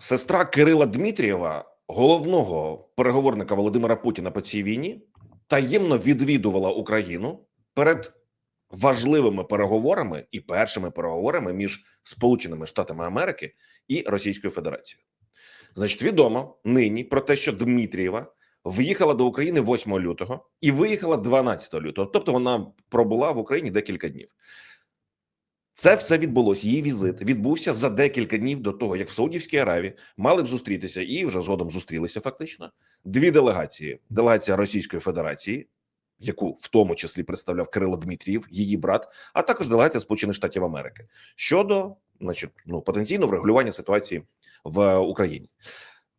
Сестра Кирила Дмитрієва, головного переговорника Володимира Путіна по цій війні, таємно відвідувала Україну перед важливими переговорами і першими переговорами між Сполученими Штатами Америки і Російською Федерацією. Значить, відомо нині про те, що Дмитрієва в'їхала до України 8 лютого і виїхала 12 лютого. Тобто вона пробула в Україні декілька днів. Це все відбулося. Її візит відбувся за декілька днів до того, як в Саудівській Аравії мали б зустрітися і вже згодом зустрілися. Фактично дві делегації: делегація Російської Федерації, яку в тому числі представляв Кирило Дмитрієв, її брат, а також делегація Сполучених Штатів Америки щодо, значить, ну потенційно врегулювання ситуації в Україні.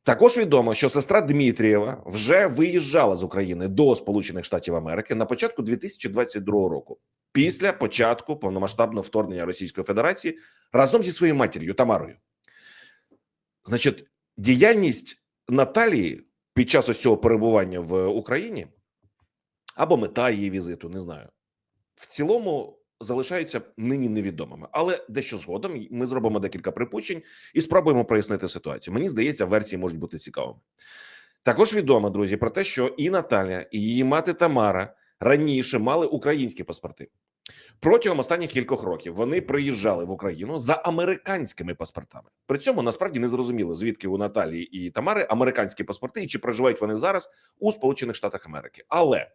Також відомо, що сестра Дмитрієва вже виїжджала з України до Сполучених Штатів Америки на початку 2022 року, після початку повномасштабного вторгнення Російської Федерації разом зі своєю матір'ю Тамарою. Значить, діяльність Наталії під час ось цього перебування в Україні або мета її візиту, не знаю. В цілому залишаються нині невідомими, але дещо згодом ми зробимо декілька припущень і спробуємо прояснити ситуацію. Мені здається, версії можуть бути цікавими. Також відомо, друзі, про те, що і Наталя, і її мати Тамара раніше мали українські паспорти. Протягом останніх кількох років вони приїжджали в Україну за американськими паспортами. При цьому насправді не зрозуміло, звідки у Наталії і Тамари американські паспорти, і чи проживають вони зараз у Сполучених Штатах Америки. Але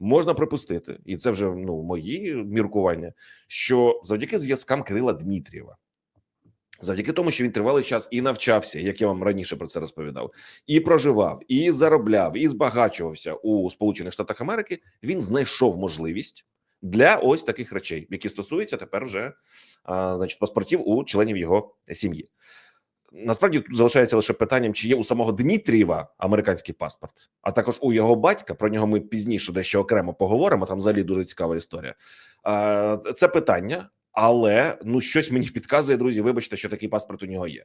можна припустити, і це вже ну мої міркування, що завдяки зв'язкам Кирила Дмитрієва, завдяки тому, що він тривалий час і навчався, як я вам раніше про це розповідав, і проживав, і заробляв, і збагачувався у Сполучених Штатах Америки. Він знайшов можливість для ось таких речей, які стосуються тепер вже а, значить паспортів у членів його сім'ї. Насправді тут залишається лише питанням, чи є у самого Дмитрієва американський паспорт, а також у його батька. Про нього ми пізніше дещо окремо поговоримо. Там взагалі дуже цікава історія. Це питання, але ну щось мені підказує, друзі. Вибачте, що такий паспорт у нього є.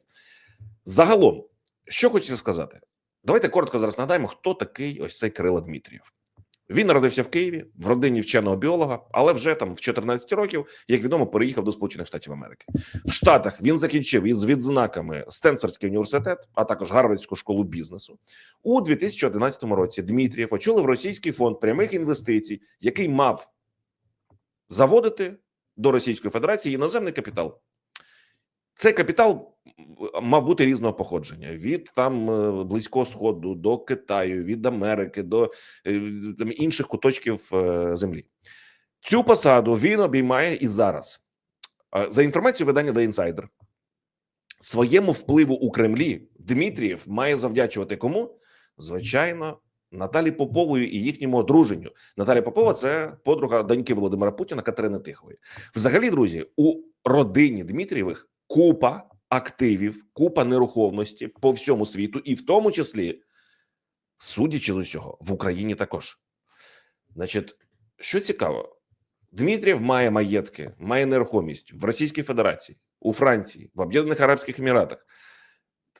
Загалом, що хочеться сказати, давайте коротко зараз нагадаємо, хто такий ось цей Кирило Дмитрієв. Він народився в Києві в родині вченого біолога, але вже там в 14 років, як відомо, переїхав до Сполучених Штатів Америки. В Штатах він закінчив із відзнаками Стенфордський університет, а також Гарвардську школу бізнесу. У 2011 році Дмитрієв очолив російський фонд прямих інвестицій, який мав заводити до Російської Федерації іноземний капітал. Цей капітал мав бути різного походження від там е, близького сходу до Китаю, від Америки до е, там інших куточків е, землі. Цю посаду він обіймає і зараз. За інформацією видання The Insider, своєму впливу у Кремлі Дмитрієв має завдячувати кому? Звичайно, Наталі Поповою і їхньому одруженню. Наталя Попова це подруга доньки Володимира Путіна Катерини Тихової. Взагалі, друзі, у родині Дмитрієвих купа активів, купа нерухомості по всьому світу, і в тому числі, судячи з усього, в Україні також. Значить, що цікаво, Дмитрів має маєтки, має нерухомість в Російській Федерації, у Франції, в Об'єднаних Арабських Еміратах.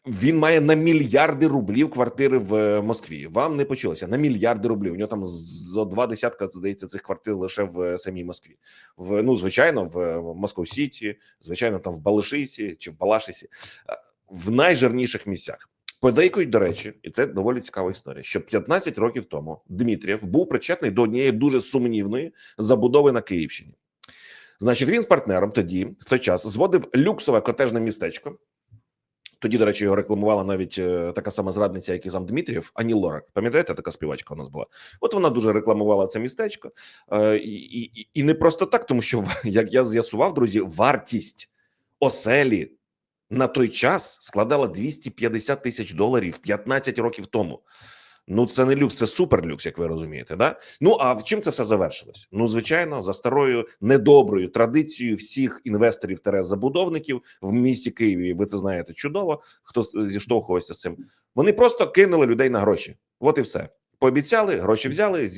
Він має на мільярди рублів квартири в е, Москві. Вам не почулося на мільярди рублів. У нього там зо два десятка здається цих квартир лише в е, самій Москві. В ну звичайно, в Москов Сіті, звичайно, там в Балашисі чи в Балашисі, е, в найжирніших місцях. Подейкують, до речі, і це доволі цікава історія. Що 15 років тому Дмитрієв був причетний до однієї дуже сумнівної забудови на Київщині. Значить, він з партнером тоді, в той час, зводив люксове котежне містечко. Тоді, до речі, його рекламувала навіть е, така сама зрадниця, як і сам Дмитрів, Ані Лорак. Пам'ятаєте, така співачка у нас була? От вона дуже рекламувала це містечко, е, і, і, і не просто так, тому що як я з'ясував, друзі, вартість оселі на той час складала 250 тисяч доларів 15 років тому. Ну, це не люкс, це суперлюкс, як ви розумієте. Да? Ну а в чим це все завершилось? Ну, звичайно, за старою недоброю традицією всіх інвесторів терез забудовників в місті Києві. Ви це знаєте чудово. Хто зіштовхувався з цим? Вони просто кинули людей на гроші. От і все. Пообіцяли, гроші взяли,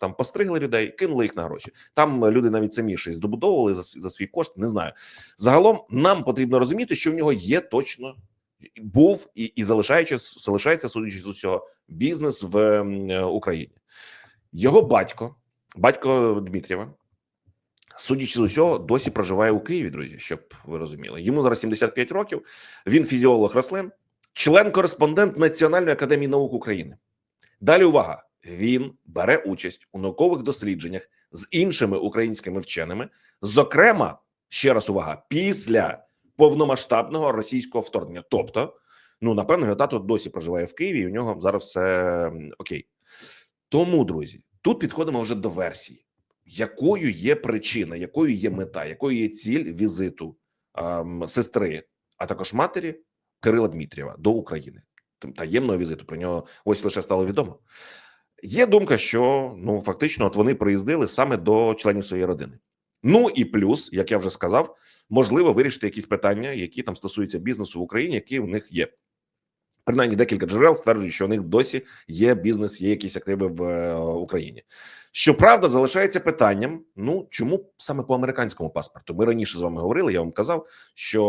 там постригли людей, кинули їх на гроші. Там люди навіть самі щось здобудовували за за свій кошт. Не знаю. Загалом нам потрібно розуміти, що в нього є точно був і і залишаючи залишається судячи з усього бізнес в е, Україні. Його батько, батько Дмитрієва, судячи з усього, досі проживає у Києві. Друзі, щоб ви розуміли. Йому зараз 75 років. Він фізіолог рослин. член-кореспондент Національної академії наук України. Далі увага. Він бере участь у наукових дослідженнях з іншими українськими вченими, зокрема, ще раз увага, після повномасштабного російського вторгнення. Тобто, ну напевно, його тато досі проживає в Києві, і у нього зараз все окей. Тому, друзі, тут підходимо вже до версії, якою є причина, якою є мета, якою є ціль візиту ем, сестри, а також матері Кирила Дмитрієва до України. Таємного візиту про нього ось лише стало відомо. Є думка, що ну фактично, от вони приїздили саме до членів своєї родини. Ну і плюс, як я вже сказав, можливо вирішити якісь питання, які там стосуються бізнесу в Україні, які в них є. Принаймні декілька джерел стверджують, що у них досі є бізнес, є якісь активи в е, Україні. Щоправда, залишається питанням: ну чому саме по американському паспорту? Ми раніше з вами говорили. Я вам казав, що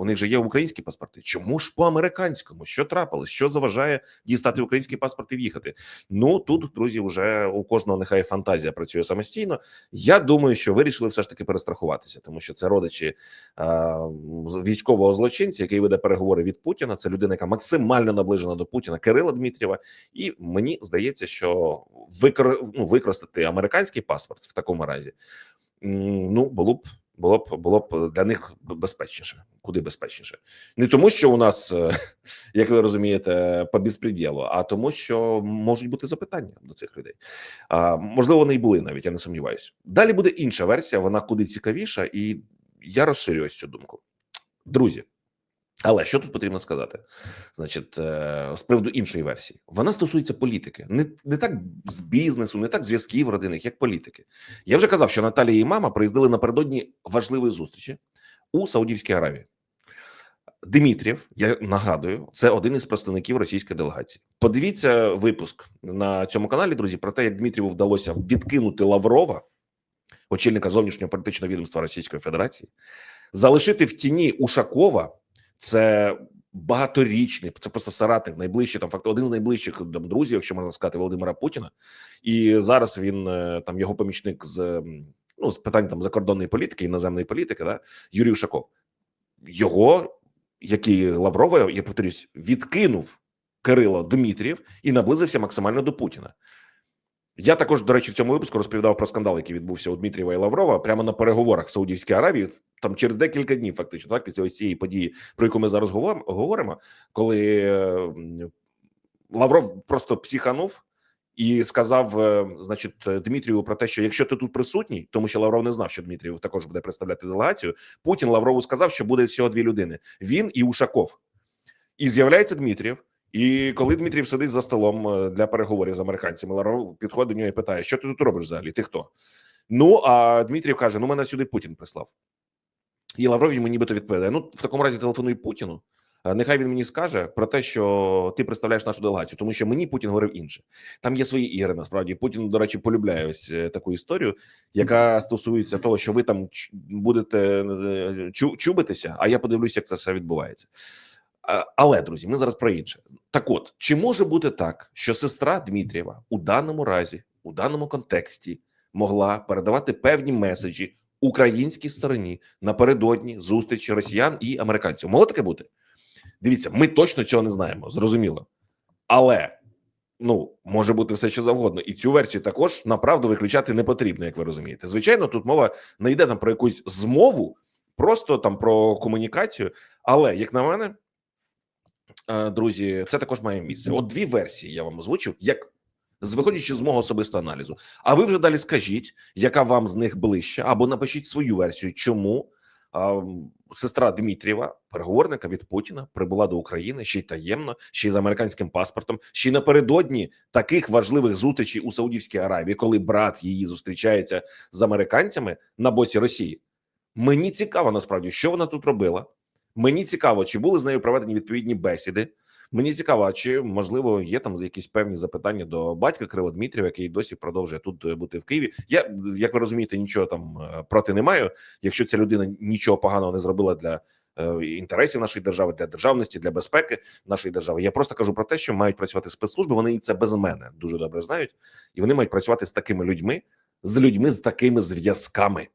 у них же є українські паспорти. Чому ж по американському? Що трапилось? Що заважає дістати український паспорт і в'їхати? Ну тут, друзі, вже у кожного нехай фантазія працює самостійно. Я думаю, що вирішили все ж таки перестрахуватися, тому що це родичі е, військового злочинця, який веде переговори від Путіна. Це людина, яка максимально наближена до Путіна, Кирила Дмитрієва. І мені здається, що викор... ну, використати американський паспорт в такому разі ну було б. Було б було б для них безпечніше, куди безпечніше, не тому, що у нас, е, як ви розумієте, по безпреділу, а тому, що можуть бути запитання до цих людей. А, можливо, вони і були навіть. Я не сумніваюся. Далі буде інша версія, вона куди цікавіша, і я розширюю цю думку, друзі. Але що тут потрібно сказати? Значить, е, з приводу іншої версії, вона стосується політики, не не так з бізнесу, не так зв'язків родинних, як політики. Я вже казав, що Наталія і мама приїздили напередодні важливої зустрічі у Саудівській Аравії. Дмитрієв, я нагадую, це один із представників російської делегації. Подивіться випуск на цьому каналі, друзі, про те, як Дмитрієву вдалося відкинути Лаврова, очільника зовнішнього політичного відомства Російської Федерації, залишити в тіні Ушакова. Це багаторічний, це просто соратник, найближчий там факт один з найближчих там, друзів, якщо можна сказати, Володимира Путіна. І зараз він е, там його помічник з ну з питань там закордонної політики, іноземної політики, да Юрій Ушаков. Його, який Лаврова, я повторюсь, відкинув Кирило Дмитрієв і наблизився максимально до Путіна. Я також, до речі, в цьому випуску розповідав про скандал, який відбувся у Дмитрієва і Лаврова прямо на переговорах в Саудівській Аравії. Там через декілька днів, фактично, так після ось цієї події, про яку ми зараз говоримо, коли е, Лавров просто психанув і сказав, е, значить, Дмитрію про те, що якщо ти тут присутній, тому що Лавров не знав, що Дмитрієв також буде представляти делегацію. Путін Лаврову сказав, що буде всього дві людини: він і Ушаков. І з'являється Дмитрієв. І коли Дмитрів сидить за столом е, для переговорів з американцями, Лавров підходить до нього і питає: Що ти тут робиш взагалі? Ти хто? Ну а Дмитрів каже: Ну, мене сюди Путін прислав. І Лавров йому нібито відповідає: Ну, в такому разі телефонуй Путіну. е, Нехай він мені скаже про те, що ти представляєш нашу делегацію, тому що мені Путін говорив інше. Там є свої ігри. Насправді Путін, до речі, полюбляє ось е, таку історію, яка стосується того, що ви там будете чубитися, а я подивлюся, як це все відбувається. Але друзі, ми зараз про інше. Так, от чи може бути так, що сестра Дмитрієва у даному разі, у даному контексті, могла передавати певні меседжі українській стороні напередодні зустрічі росіян і американців? Могло таке бути? Дивіться, ми точно цього не знаємо, зрозуміло. Але ну може бути все що завгодно, і цю версію також направду виключати не потрібно, як ви розумієте. Звичайно, тут мова не йде там про якусь змову, просто там про комунікацію. Але як на мене, друзі, це також має місце. От дві версії я вам озвучив, як з виходячи з мого особистого аналізу. А ви вже далі скажіть, яка вам з них ближче, або напишіть свою версію, чому а, сестра Дмитрієва, переговорника від Путіна, прибула до України ще й таємно, ще й з американським паспортом, ще й напередодні таких важливих зустрічей у Саудівській Аравії, коли брат її зустрічається з американцями на боці Росії. Мені цікаво насправді, що вона тут робила. Мені цікаво, чи були з нею проведені відповідні бесіди. Мені цікаво, чи можливо є там якісь певні запитання до батька Крила Дмитрієва, який досі продовжує тут е, бути в Києві. Я як ви розумієте, нічого там е, проти не маю. Якщо ця людина нічого поганого не зробила для е, інтересів нашої держави, для державності, для безпеки нашої держави. Я просто кажу про те, що мають працювати спецслужби. Вони і це без мене дуже добре знають, і вони мають працювати з такими людьми, з людьми з такими зв'язками.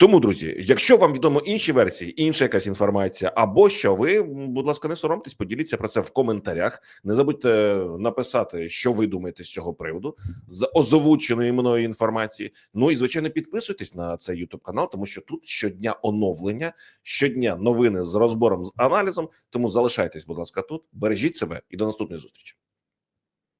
Тому, друзі, якщо вам відомо інші версії, інша якась інформація, або що ви, будь ласка, не соромтесь, поділіться про це в коментарях. Не забудьте написати, що ви думаєте з цього приводу, з озвученої мною інформації. Ну і звичайно, підписуйтесь на цей YouTube канал, тому що тут щодня оновлення, щодня новини з розбором з аналізом. Тому залишайтесь, будь ласка, тут. Бережіть себе і до наступної зустрічі.